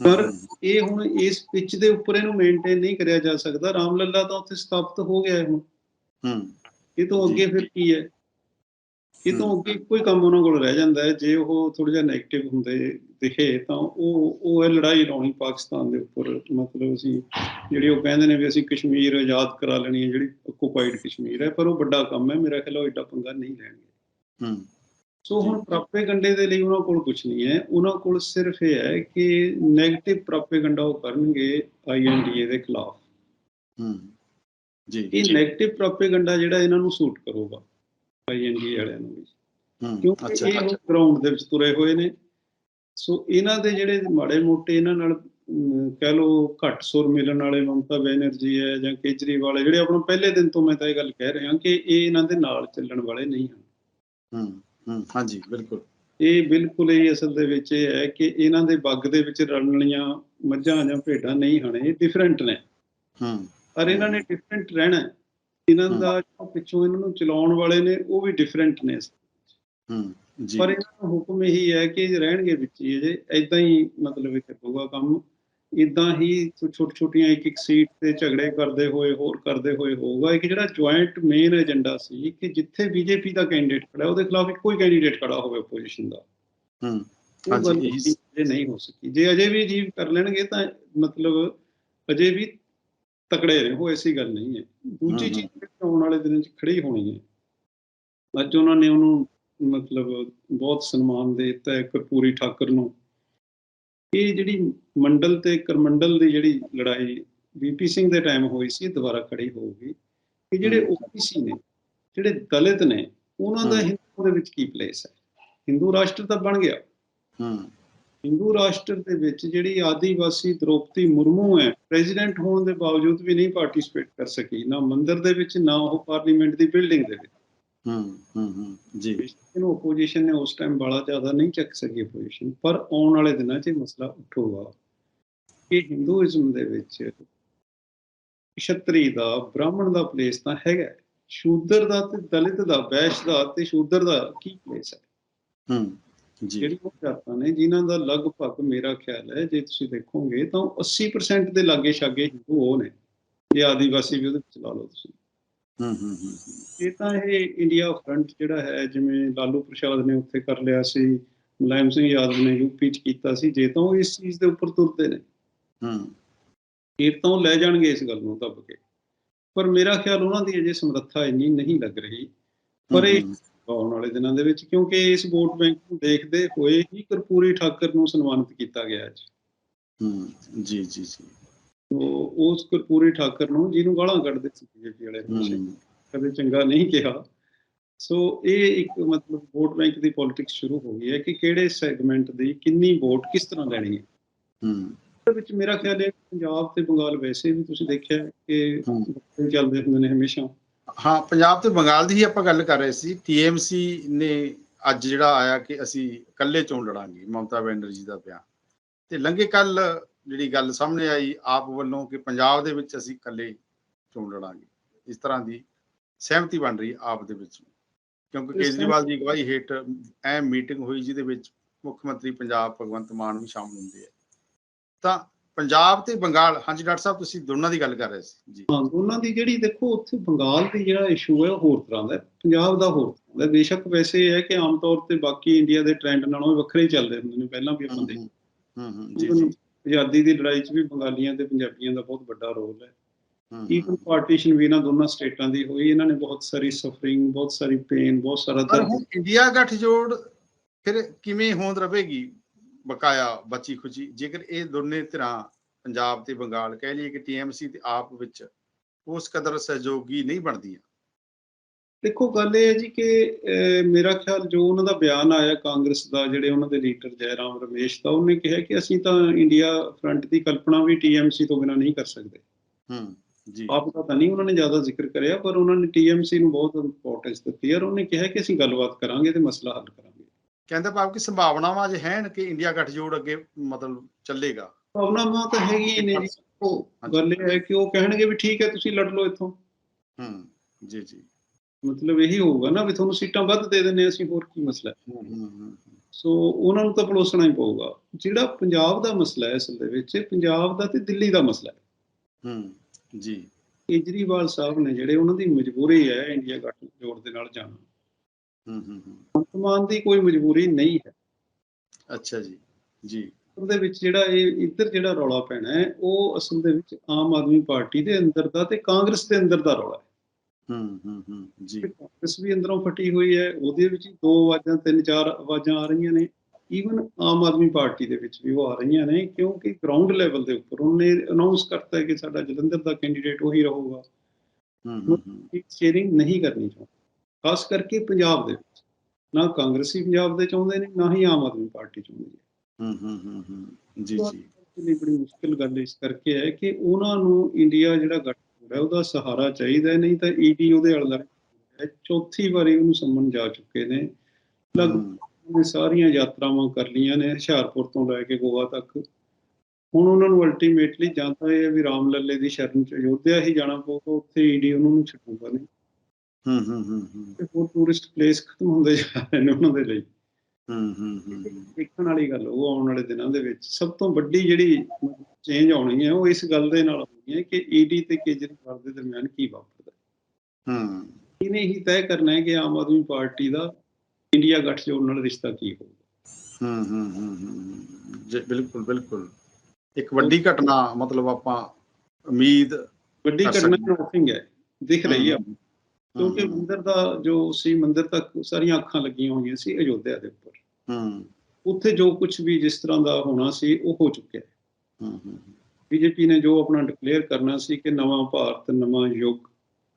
ਪਰ ਇਹ ਹੁਣ ਇਸ ਪਿਚ ਦੇ ਉੱਪਰ ਇਹਨੂੰ ਮੇਨਟੇਨ ਨਹੀਂ ਕਰਿਆ ਜਾ ਸਕਦਾ। ਰਾਮ ਲੱਲਾ ਤਾਂ ਉੱਥੇ ਸਥਾਪਿਤ ਹੋ ਗਿਆ ਹੈ ਹੁਣ। ਹੂੰ। ਇਹ ਤੋਂ। ਅੱਗੇ ਫਿਰ ਕੀ ਹੈ? ਇਹ ਤੋਂ ਅੱਗੇ ਕੋਈ ਕੰਮ ਉਹਨਾਂ ਕੋਲ ਰਹਿ ਜਾਂਦਾ ਹੈ। ਜੇ ਉਹ ਥੋੜਾ ਜਿਹਾ 네ਗੇਟਿਵ ਹੁੰਦੇ ਦਿਖੇ ਤਾਂ ਉਹ ਉਹ ਇਹ ਲੜਾਈ ਲਾਉਣੀ ਪਾਕਿਸਤਾਨ ਦੇ ਉੱਪਰ। ਮਤਲਬ ਅਸੀਂ ਜਿਹੜੀ ਉਹ ਕਹਿੰਦੇ ਨੇ ਵੀ ਅਸੀਂ ਕਸ਼ਮੀਰ ਆਜ਼ਾਦ ਕਰਾ ਲੈਣੀ ਹੈ ਜਿਹੜੀ ਓਕੂਪਾਈਡ ਕਸ਼ਮੀਰ ਹੈ ਪਰ ਉਹ ਵੱਡਾ ਕੰਮ ਹੈ। ਮੇਰਾ ਖਿਆਲ ਉਹ ਏਡਾ ਪੰਗਾ ਨਹੀਂ ਲੈਣਗੇ। ਹੂੰ। ਸੋ ਹੁਣ ਪ੍ਰਾਪੇਗੰਡੇ ਦੇ ਲਈ ਉਹਨਾਂ ਕੋਲ ਕੁਝ ਨਹੀਂ ਹੈ। ਉਹਨਾਂ ਕੋਲ ਸਿਰਫ ਇਹ ਹੈ ਕਿ 네ਗੇਟਿਵ ਪ੍ਰਾਪੇਗੰਡਾ ਉਹ ਕਰਨਗੇ ਆਈਐਨਡੀਏ ਦੇ ਖਿਲਾਫ। ਹੂੰ। ਜੀ ਇਹ 네ਗੇਟਿਵ ਪ੍ਰਾਪੇਗੰਡਾ ਜਿਹੜਾ ਇਹਨਾਂ ਨੂੰ ਸੂਟ ਕਰੂਗਾ ਆਈਐਨਡੀਏ ਵਾਲਿਆਂ ਨੂੰ ਹੂੰ ਕਿਉਂਕਿ ਅੱਛਾ। ਇਹ ਗਰਾਊਂਡ ਦੇ ਵਿੱਚ ਤੁਰੇ ਹੋਏ ਨੇ। ਸੋ ਇਹਨਾਂ ਦੇ ਜਿਹੜੇ ਮਾੜੇ ਮੋਟੇ ਇਹਨਾਂ ਨਾਲ ਕਹਿ ਲਓ ਘੱਟ ਸੁਰ ਮਿਲਣ ਵਾਲੇ ਮਮਤਾ ਬੈਨਰਜੀ ਹੈ ਜਾਂ ਕੇਜਰੀਵਾਲ ਹੈ ਜਿਹੜੇ ਆਪਣਾ ਪਹਿਲੇ ਦਿਨ ਤੋਂ ਮੈਂ ਤਾਂ ਇਹ ਗੱਲ ਕਹਿ ਰਿਹਾ ਕਿ ਇਹ ਇਹਨਾਂ ਦੇ ਨਾਲ ਚੱਲਣ ਵਾਲੇ ਨਹੀਂ ਹਨ। ਹੂੰ। ਹੂੰ ਹਾਂਜੀ ਬਿਲਕੁਲ। ਇਹ ਬਿਲਕੁਲ ਹੀ ਅਸਲ ਦੇ ਵਿੱਚ ਇਹ ਹੈ ਕਿ ਇਹਨਾਂ ਦੇ ਬੱਗ ਦੇ ਵਿੱਚ ਰਲਣ ਵਾਲੀਆਂ ਮੱਝਾਂ ਜਾਂ ਭੇਡਾਂ ਨਹੀਂ ਹਨ ਇਹ ਡਿਫਰੈਂਟ ਨੇ। ਹੂੰ। ਪਰ ਇਹਨਾਂ ਨੇ ਡਿਫਰੈਂਟ ਰਹਿਣਾ। ਇਹਨਾਂ ਦਾ ਜੋ ਪਿੱਛੋਂ ਇਹਨਾਂ ਨੂੰ ਚਲਾਉਣ ਵਾਲੇ ਨੇ ਉਹ ਵੀ ਡਿਫਰੈਂਟ ਨੇ। ਹੂੰ ਜੀ। ਪਰ ਇਹਨਾਂ ਦਾ ਹੁਕਮ ਇਹੀ ਹੈ ਕਿ ਰਹਿਣਗੇ ਵਿੱਚ ਹੀ ਅਜੇ ਐਦਾਂ ਹੀ ਮਤਲਬ ਇਹ ਚੱਲੂਗਾ ਕੰਮ। ਇਦਾਂ ਹੀ ਛੋਟੀ ਛੋਟੀਆਂ ਇੱਕ ਇੱਕ ਸੀਟ ਤੇ ਝਗੜੇ ਕਰਦੇ ਹੋਏ ਹੋਰ ਕਰਦੇ ਹੋਏ ਹੋਊਗਾ। ਇੱਕ ਜਿਹੜਾ ਜੁਆਇੰਟ ਮੇਨ ਏਜੰਡਾ ਸੀ ਕਿ ਜਿੱਥੇ ਬੀਜੇਪੀ ਦਾ ਕੈਂਡੀਡੇਟ ਖੜਾ ਉਹਦੇ ਖਿਲਾਫ ਇੱਕੋ ਹੀ ਕੈਂਡੀਡੇਟ ਖੜਾ ਹੋਵੇ ਆਪੋਜੀਸ਼ਨ ਦਾ। ਹੂੰ ਹਾਂਜੀ, ਇਹੀ- ਜੇ ਨਹੀਂ ਹੋ ਸਕੀ। ਜੇ ਅਜੇ ਵੀ ਅਜੀਬ ਕਰ ਲੈਣਗੇ ਤਾਂ ਮਤਲਬ ਅਜੇ ਵੀ ਤਕੜੇ ਉਹ ਐਸੀ ਗੱਲ ਨਹੀਂ ਹੈ। ਦੂਜੀ ਚੀਜ਼ ਆਉਣ ਵਾਲੇ ਦਿਨਾਂ 'ਚ ਖੜੀ ਹੋਣੀ ਹੈ। ਅੱਜ ਉਹਨਾਂ ਨੇ ਉਹਨੂੰ ਮਤਲਬ ਬਹੁਤ ਸਨਮਾਨ ਦੇ ਦਿੱਤਾ ਹੈ ਕਰਪੂਰੀ ਠਾਕਰ ਨੂੰ। ਇਹ ਜਿਹੜੀ ਮੰਡਲ ਤੇ ਕਰਮੰਡਲ ਦੀ ਜਿਹੜੀ ਲੜਾਈ ਬੀਪੀ ਸਿੰਘ ਦੇ ਟਾਈਮ ਹੋਈ ਸੀ ਦੁਬਾਰਾ ਖੜੀ ਹੋਊਗੀ। ਕਿ ਜਿਹੜੇ। ਓਬੀਸੀ ਨੇ ਜਿਹੜੇ ਦਲਿਤ ਨੇ ਉਹਨਾਂ ਦਾ। ਹਿੰਦੂ ਦੇ ਵਿੱਚ ਕੀ ਪਲੇਸ ਹੈ? ਹਿੰਦੂ ਰਾਸ਼ਟਰ ਤਾਂ ਬਣ ਗਿਆ। ਹੂੰ। ਹਿੰਦੂ ਰਾਸ਼ਟਰ ਦੇ ਵਿੱਚ ਜਿਹੜੀ ਆਦੀਵਾਸੀ ਦ੍ਰੋਪਦੀ ਮੁਰਮੂ ਹੈ ਪ੍ਰੈਜ਼ੀਡੈਂਟ ਹੋਣ ਦੇ ਬਾਵਜੂਦ ਵੀ ਨਹੀਂ ਪਾਰਟਿਸਿਪੇਟ ਕਰ ਸਕੀ ਨਾ ਮੰਦਿਰ ਦੇ ਵਿੱਚ ਨਾ ਉਹ ਪਾਰਲੀਮੈਂਟ ਦੀ ਬਿਲਡਿੰਗ ਦੇ ਵਿੱਚ। ਹੂੰ ਹੂੰ ਜੀ। ਇਹਨੂੰ ਆਪੋਜੀਸ਼ਨ ਨੇ ਉਸ ਟਾਈਮ ਬੜਾ ਜ਼ਿਆਦਾ ਨਹੀਂ ਚੱਕ ਸਕੀ ਆਪੋਜੀਸ਼ਨ ਪਰ ਆਉਣ ਵਾਲੇ ਦਿਨਾਂ 'ਚ ਇਹ ਮਸਲਾ ਉੱਠੂਗਾ। ਕਿ ਹਿੰਦੂਇਜ਼ਮ ਦੇ ਵਿੱਚ ਛਤਰੀ ਦਾ ਬ੍ਰਾਹਮਣ ਦਾ ਪਲੇਸ ਤਾਂ ਹੈਗਾ। ਸ਼ੂਦਰ ਦਾ ਤੇ ਦਲਿਤ ਦਾ ਵੈਸ਼ ਦਾ ਤੇ ਸ਼ੂਦਰ ਦਾ ਕੀ ਪਲੇਸ ਹੈ? ਹੂੰ ਜੀ। ਜਿਹੜੀ ਉਹ ਜਾਤਾਂ ਨੇ ਜਿਨ੍ਹਾਂ ਦਾ ਲਗਭਗ ਮੇਰਾ ਖਿਆਲ ਹੈ ਜੇ ਤੁਸੀਂ ਦੇਖੋਗੇ ਤਾਂ ਉਹ 80% ਦੇ ਲਾਗੇ ਛਾਗੇ ਹਿੰਦੂ ਉਹ ਨੇ। ਜੇ ਆਦੀਵਾਸੀ ਵੀ ਉਹਦੇ ਵਿੱਚ ਲਾ ਲਓ ਤੁਸੀਂ। ਹੂੰ ਇਹ ਤਾਂ ਇਹ ਇੰਡੀਆ ਫਰੰਟ ਜਿਹੜਾ ਹੈ ਜਿਵੇਂ ਲਾਲੂ ਪ੍ਰਸ਼ਾਦ ਨੇ ਉੱਥੇ ਕਰ ਲਿਆ ਸੀ ਮੁਲਾਇਮ ਸਿੰਘ ਯਾਦਵ ਨੇ ਯੂਪੀ ਚ ਕੀਤਾ ਸੀ ਜੇ ਤਾਂ ਉਹ ਇਸ ਚੀਜ਼ ਦੇ ਉੱਪਰ ਤੁਰਦੇ ਨੇ। ਹੂੰ। ਫਿਰ ਤਾਂ ਉਹ ਲੈ ਜਾਣਗੇ ਇਸ ਗੱਲ ਨੂੰ ਦੱਬ ਕੇ। ਪਰ ਮੇਰਾ ਖਿਆਲ ਉਹਨਾਂ ਦੀ ਅਜੇ ਸਮਰੱਥਾ ਇੰਨੀ ਨਹੀਂ ਲੱਗ ਰਹੀ। ਪਰ ਇਹ ਆਉਣ ਵਾਲੇ ਦਿਨਾਂ ਦੇ ਵਿੱਚ ਕਿਉਂਕਿ ਇਸ ਵੋਟ ਬੈਂਕ ਨੂੰ ਦੇਖਦੇ ਹੋਏ ਹੀ ਕਰਪੂਰੀ ਠਾਕਰ ਨੂੰ ਸਨਮਾਨਿਤ ਕੀਤਾ ਗਿਆ ਅੱਜ। ਹੂੰ ਜੀ ਜੀ ਜੀ। ਉਸ ਕਰਪੂਰੀ ਠਾਕਰ ਨੂੰ ਜਿਹਨੂੰ ਗਾਲਾਂ ਕੱਢਦੇ ਸੀ ਬੀਜੇਪੀ ਵਾਲੇ ਹਮੇਸ਼ਾ ਕਦੇ ਚੰਗਾ ਨਹੀਂ ਕਿਹਾ। ਸੋ ਇਹ ਇੱਕ ਮਤਲਬ ਵੋਟ ਬੈਂਕ ਦੀ ਪੋਲਿਟਿਕਸ ਸ਼ੁਰੂ ਹੋ ਗਈ ਹੈ ਕਿ ਕਿਹੜੇ ਸੈਗਮੈਂਟ ਦੀ ਕਿੰਨੀ ਵੋਟ ਕਿਸ ਤਰ੍ਹਾਂ ਲੈਣੀ ਹੈ। ਹੂੰ। ਉਹਦੇ ਵਿੱਚ ਮੇਰਾ ਖਿਆਲ ਹੈ ਪੰਜਾਬ ਤੇ ਬੰਗਾਲ ਵੈਸੇ ਵੀ ਤੁਸੀਂ ਦੇਖਿਆ ਕਿ ਚੱਲਦੇ ਹੁੰਦੇ ਨੇ ਹਮੇਸ਼ਾ। ਹਾਂ ਪੰਜਾਬ ਤੇ ਬੰਗਾਲ ਦੀ ਹੀ ਆਪਾਂ ਗੱਲ ਕਰ ਰਹੇ ਸੀ। ਟੀਐਮਸੀ ਨੇ ਅੱਜ ਜਿਹੜਾ ਆਇਆ ਕਿ ਅਸੀਂ ਇਕੱਲੇ ਚੋਣ ਲੜਾਂਗੇ ਮਮਤਾ ਬੈਨਰਜੀ ਦਾ ਬਿਆਨ। ਤੇ ਲੰਘੇ ਕੱਲ ਜਿਹੜੀ ਗੱਲ ਸਾਹਮਣੇ ਆਈ ਆਪ ਵੱਲੋਂ ਕਿ ਪੰਜਾਬ ਦੇ ਵਿੱਚ ਅਸੀਂ ਇਕੱਲੇ ਚੋਣ ਲੜਾਂਗੇ? ਇਸ ਤਰ੍ਹਾਂ ਦੀ ਸਹਿਮਤੀ ਬਣ ਰਹੀ ਆਪ ਦੇ ਵਿੱਚ। ਕਿਉਂਕਿ ਕੇਜਰੀਵਾਲ ਦੀ ਅਗਵਾਈ ਹੇਠ ਅਹਿਮ ਮੀਟਿੰਗ ਹੋਈ ਜਿਹਦੇ ਵਿੱਚ ਮੁੱਖ ਮੰਤਰੀ ਪੰਜਾਬ ਭਗਵੰਤ ਮਾਨ ਵੀ ਸ਼ਾਮਲ ਹੁੰਦੇ ਆ। ਤਾਂ ਪੰਜਾਬ ਤੇ ਬੰਗਾਲ ਹਾਂਜੀ ਡਾਕਟਰ ਸਾਹਿਬ ਤੁਸੀਂ ਦੋਨਾਂ ਦੀ ਗੱਲ ਕਰ ਰਹੇ ਸੀ। ਜੀ। ਹਾਂ ਉਹਨਾਂ ਦੀ ਜਿਹੜੀ ਦੇਖੋ ਉੱਥੇ ਬੰਗਾਲ ਦੀ ਜਿਹੜਾ ਇਸ਼ੂ ਹੈ ਉਹ ਹੋਰ ਤਰ੍ਹਾਂ ਦਾ ਪੰਜਾਬ ਦਾ ਹੋਰ ਤਰ੍ਹਾਂ ਦਾ। ਬੇਸ਼ੱਕ ਵੈਸੇ ਇਹ ਹੈ ਕਿ ਆਮ ਤੌਰ ਤੇ ਬਾਕੀ ਇੰਡੀਆ ਦੇ ਟ੍ਰੈਂਡ ਨਾਲੋਂ ਵੱਖਰੇ ਚੱਲਦੇ ਹੁੰਦੇ ਨੇ। ਪਹਿਲਾਂ ਵੀ ਦੇਖਦੇ ਹੂੰ ਹੂੰ। ਜੀ ਜੀ। ਆਜ਼ਾਦੀ ਦੀ ਲੜਾਈ 'ਚ ਵੀ ਬੰਗਾਲੀਆਂ ਤੇ ਪੰਜਾਬੀਆਂ ਦਾ ਬਹੁਤ ਵੱਡਾ ਰੋਲ ਹੈ। ਈਵਨ ਪਾਰਟੀਸ਼ਨ ਵੀ ਇਹਨਾਂ ਦੋਨਾਂ ਸਟੇਟਾਂ ਦੀ ਹੋਈ ਇਹਨਾਂ ਨੇ ਬਹੁਤ ਸਾਰੀ ਸਫਰਿੰਗ ਬਹੁਤ ਸਾਰੀ ਪੇਨ ਬਹੁਤ ਸਾਰਾ ਦਰਦ ਇੰਡੀਆ ਗੱਠਜੋੜ ਫਿਰ ਕਿਵੇਂ ਹੋਂਦ ਰਵੇਗੀ ਬਕਾਇਆ ਬਚੀ ਖੁਚੀ ਜੇਕਰ ਇਹ ਦੋਨੇ ਧਿਰਾਂ ਪੰਜਾਬ ਤੇ ਬੰਗਾਲ ਕਹਿ ਲਈਏ ਕਿ ਟੀਐਮਸੀ ਤੇ ਆਪ ਵਿੱਚ ਉਸ ਕਦਰ ਸਹਿਯੋਗੀ ਨਹੀਂ ਬਣਦੀਆਂ। ਦੇਖੋ ਗੱਲ ਇਹ ਹੈ ਜੀ ਕਿ ਮੇਰਾ ਖਿਆਲ ਜੋ ਉਹਨਾਂ ਦਾ ਬਿਆਨ ਆਇਆ ਕਾਂਗਰਸ ਦਾ ਜਿਹੜੇ ਉਹਨਾਂ ਦੇ ਲੀਡਰ ਜੈਰਾਮ ਰਮੇਸ਼ ਦਾ ਉਹਨੇ ਕਿਹਾ ਕਿ ਅਸੀਂ ਤਾਂ ਇੰਡੀਆ ਫਰੰਟ ਦੀ ਕਲਪਨਾ ਵੀ ਟੀਐਮਸੀ ਤੋਂ ਬਿਨਾਂ ਨਹੀਂ ਕਰ ਸਕਦੇ। ਹੂੰ ਜੀ। ਆਪ ਦਾ ਤਾਂ ਨਹੀਂ ਉਹਨਾਂ ਨੇ ਜ਼ਿਆਦਾ ਜ਼ਿਕਰ ਕਰਿਆ ਪਰ ਉਹਨਾਂ ਨੇ ਟੀਐਮਸੀ ਨੂੰ ਬਹੁਤ ਇੰਪੋਰਟੈਂਸ ਦਿੱਤੀ ਔਰ ਉਹਨੇ ਕਿਹਾ ਕਿ ਅਸੀਂ ਗੱਲਬਾਤ ਕਰਾਂਗੇ ਤੇ ਮਸਲਾ ਹੱਲ ਕਰਾਂਗੇ। ਕਹਿੰਦਾ ਭਾਵ ਕਿ ਸੰਭਾਵਨਾਵਾਂ ਅਜੇ ਹਨ ਕਿ ਇੰਡੀਆ ਗੱਠਜੋੜ ਅੱਗੇ ਮਤਲਬ ਚੱਲੇਗਾ। ਭਾਵਨਾਵਾਂ ਤਾਂ ਹੈਗੀਆਂ ਨੇ ਜੀ। ਉਹ ਗੱਲ ਇਹ ਹੈ ਕਿ ਉਹ ਕਹਿਣਗੇ ਵੀ ਠੀਕ ਹੈ ਤੁਸੀਂ ਲੜ ਲਓ ਇੱਥੋਂ। ਹੂੰ ਜੀ ਜੀ। ਮਤਲਬ ਇਹੀ ਹੋਊਗਾ ਨਾ ਵੀ ਤੁਹਾਨੂੰ ਸੀਟਾਂ ਵੱਧ ਦੇ ਦਿੰਨੇ ਅਸੀਂ ਹੋਰ ਕੀ ਮਸਲਾ ਹੈ? ਸੋ ਉਹਨਾਂ ਨੂੰ ਤਾਂ ਪਲੋਸਣਾ ਹੀ ਪਊਗਾ। ਜਿਹੜਾ ਪੰਜਾਬ ਦਾ ਮਸਲਾ ਹੈ ਅਸਲ ਦੇ ਵਿੱਚ ਪੰਜਾਬ ਦਾ ਤੇ ਦਿੱਲੀ ਦਾ ਮਸਲਾ ਹੈ। ਹੂੰ ਜੀ। ਕੇਜਰੀਵਾਲ ਸਾਹਿਬ ਨੇ ਜਿਹੜੇ ਉਹਨਾਂ ਦੀ ਮਜਬੂਰੀ ਹੈ ਇੰਡੀਆ ਗੱਠਜੋੜ ਦੇ ਨਾਲ ਜਾਣਾ ਹੂੰ ਹੂੰ ਹੂੰ। ਵਰਤਮਾਨ ਦੀ ਕੋਈ ਮਜਬੂਰੀ ਨਹੀਂ ਹੈ। ਅੱਛਾ ਜੀ ਜੀ। ਉਹਦੇ ਵਿੱਚ ਜਿਹੜਾ ਇਹ ਇੱਧਰ ਜਿਹੜਾ ਰੌਲਾ ਪੈਣਾ ਹੈ ਉਹ ਅਸਲ ਦੇ ਵਿੱਚ ਆਮ ਆਦਮੀ ਪਾਰਟੀ ਦੇ ਅੰਦਰ ਦਾ ਤੇ ਕਾਂਗਰਸ ਦੇ ਅੰਦਰ ਦਾ ਰੌਲਾ ਹੈ। ਹੂੰ ਹੂੰ ਹੂੰ ਜੀ। ਕਾਂਗਰਸ ਵੀ ਅੰਦਰੋਂ ਫਟੀ ਹੋਈ ਹੈ ਉਹਦੇ ਵਿੱਚ ਦੋ ਆਵਾਜ਼ਾਂ ਤਿੰਨ ਚਾਰ ਆਵਾਜ਼ਾਂ ਆ ਰਹੀਆਂ ਨੇ। ਈਵਨ ਆਮ ਆਦਮੀ ਪਾਰਟੀ ਦੇ ਵਿੱਚ ਵੀ ਉਹ ਆ ਰਹੀਆਂ ਨੇ ਕਿਉਂਕਿ ਗਰਾਊਂਡ ਲੈਵਲ ਦੇ ਉੱਪਰ ਉਹਨੇ ਅਨਾਉਂਸ ਕਰਤਾ ਹੈ ਕਿ ਸਾਡਾ ਜਲੰਧਰ ਦਾ ਕੈਂਡੀਡੇਟ ਉਹੀ ਰਹੂਗਾ। ਹੂੰ ਹੂੰ ਸ਼ੇਅਰਿੰਗ ਨਹੀਂ ਕਰਨੀ ਚਾਹੁੰਦੇ। ਖਾਸ ਕਰਕੇ ਪੰਜਾਬ ਦੇ ਵਿੱਚ। ਨਾ ਕਾਂਗਰਸੀ ਪੰਜਾਬ ਦੇ ਚਾਹੁੰਦੇ ਨੇ ਨਾ ਹੀ ਆਮ ਆਦਮੀ ਪਾਰਟੀ ਚਾਹੁੰਦੀ ਹੈ। ਹੂੰ ਹੂੰ ਹੂੰ ਜੀ ਜੀ। ਲਈ ਬੜੀ ਮੁਸ਼ਕਿਲ ਗੱਲ ਇਸ ਕਰਕੇ ਹੈ ਕਿ ਉਹਨਾਂ ਨੂੰ ਇੰਡੀਆ ਜਿਹੜਾ ਗੱਠਜੋੜ ਹੈ ਉਹਦਾ ਸਹਾਰਾ ਚਾਹੀਦਾ ਨਹੀਂ ਤਾਂ ਈਡੀ ਉਹਦੇ ਅਲਦਾ ਹੈ। ਚੌਥੀ ਵਾਰੀ ਉਹਨੂੰ ਸੰਮਨ ਜਾ ਚੁੱਕੇ ਨੇ। ਲਗਭਗ ਸਾਰੀਆਂ ਯਾਤਰਾਵਾਂ ਕਰ ਲਈਆਂ ਨੇ ਹੁਸ਼ਿਆਰਪੁਰ ਤੋਂ ਲੈ ਕੇ ਗੋਆ ਤੱਕ। ਹੁਣ ਉਹਨਾਂ ਨੂੰ ਅਲਟੀਮੇਟਲੀ ਜਾਂ ਤਾਂ ਇਹ ਵੀ ਰਾਮ ਲੱਲੇ ਦੀ ਸ਼ਰਨ ਚ ਅਯੋਧਿਆ ਹੀ ਜਾਣਾ ਪਊਗਾ ਉੱਥੇ ਈਡੀ ਉਹਨਾਂ ਨੂੰ ਛੱਡੂਗਾ ਨਹੀਂ। ਹੂੰ ਹੂੰ ਹੂੰ ਹੂੰ। ਤੇ ਹੋਰ ਟੂਰਿਸਟ ਪਲੇਸ ਖਤਮ ਹੁੰਦੇ ਜਾ ਰਹੇ ਨੇ ਉਹਨਾਂ ਦੇ ਲਈ। ਹੂੰ ਹੂੰ ਹੂੰ ਦੇਖਣ ਵਾਲੀ ਗੱਲ ਉਹ ਆਉਣ ਵਾਲੇ ਦਿਨਾਂ ਦੇ ਵਿੱਚ। ਸਭ ਤੋਂ ਵੱਡੀ ਜਿਹੜੀ ਚੇਂਜ ਆਉਣੀ ਹੈ ਉਹ ਇਸ ਗੱਲ ਦੇ ਨਾਲ ਹੋਣੀ ਹੈ ਕਿ ਈਡੀ ਤੇ ਕੇਜਰੀਵਾਲ ਦੇ ਦਰਮਿਆਨ ਕੀ ਵਾਪਰਦਾ ਹੈ। ਹੂੰ। ਇਹਨੇ ਹੀ ਤੈਅ ਕਰਨਾ ਹੈ ਕਿ ਆਮ ਆਦਮੀ ਪਾਰਟੀ ਦਾ ਇੰਡੀਆ ਗੱਠਜੋੜ ਨਾਲ ਰਿਸ਼ਤਾ ਕੀ ਹੋਊਗਾ। ਹੂੰ ਹੂੰ ਹੂੰ ਹੂੰ ਜੀ ਬਿਲਕੁਲ ਬਿਲਕੁਲ। ਇੱਕ ਵੱਡੀ ਘਟਨਾ ਮਤਲਬ ਆਪਾਂ ਉਮੀਦ ਵੱਡੀ ਘਟਨਾ ਕ੍ਰੋਸਿੰਗ ਹੈ। ਦਿਖ ਰਹੀ ਹੈ। ਕਿਉਂਕਿ ਮੰਦਿਰ ਦਾ ਜੋ ਸੀ ਮੰਦਿਰ ਤੱਕ ਸਾਰੀਆਂ ਅੱਖਾਂ ਲੱਗੀਆਂ ਹੋਈਆਂ ਸੀ ਅਯੋਧਿਆ ਦੇ ਉੱਪਰ। ਹੂੰ। ਉੱਥੇ ਜੋ ਕੁਝ ਵੀ ਜਿਸ ਤਰ੍ਹਾਂ ਦਾ ਹੋਣਾ ਸੀ ਉਹ ਹੋ ਚੁੱਕਿਆ। ਹੈ ਹੂੰ ਹੂੰ। ਬੀਜੇਪੀ ਨੇ ਜੋ ਆਪਣਾ ਡਿਕਲੇਅਰ ਕਰਨਾ ਸੀ ਕਿ ਨਵਾਂ ਭਾਰਤ ਨਵਾਂ ਯੁੱਗ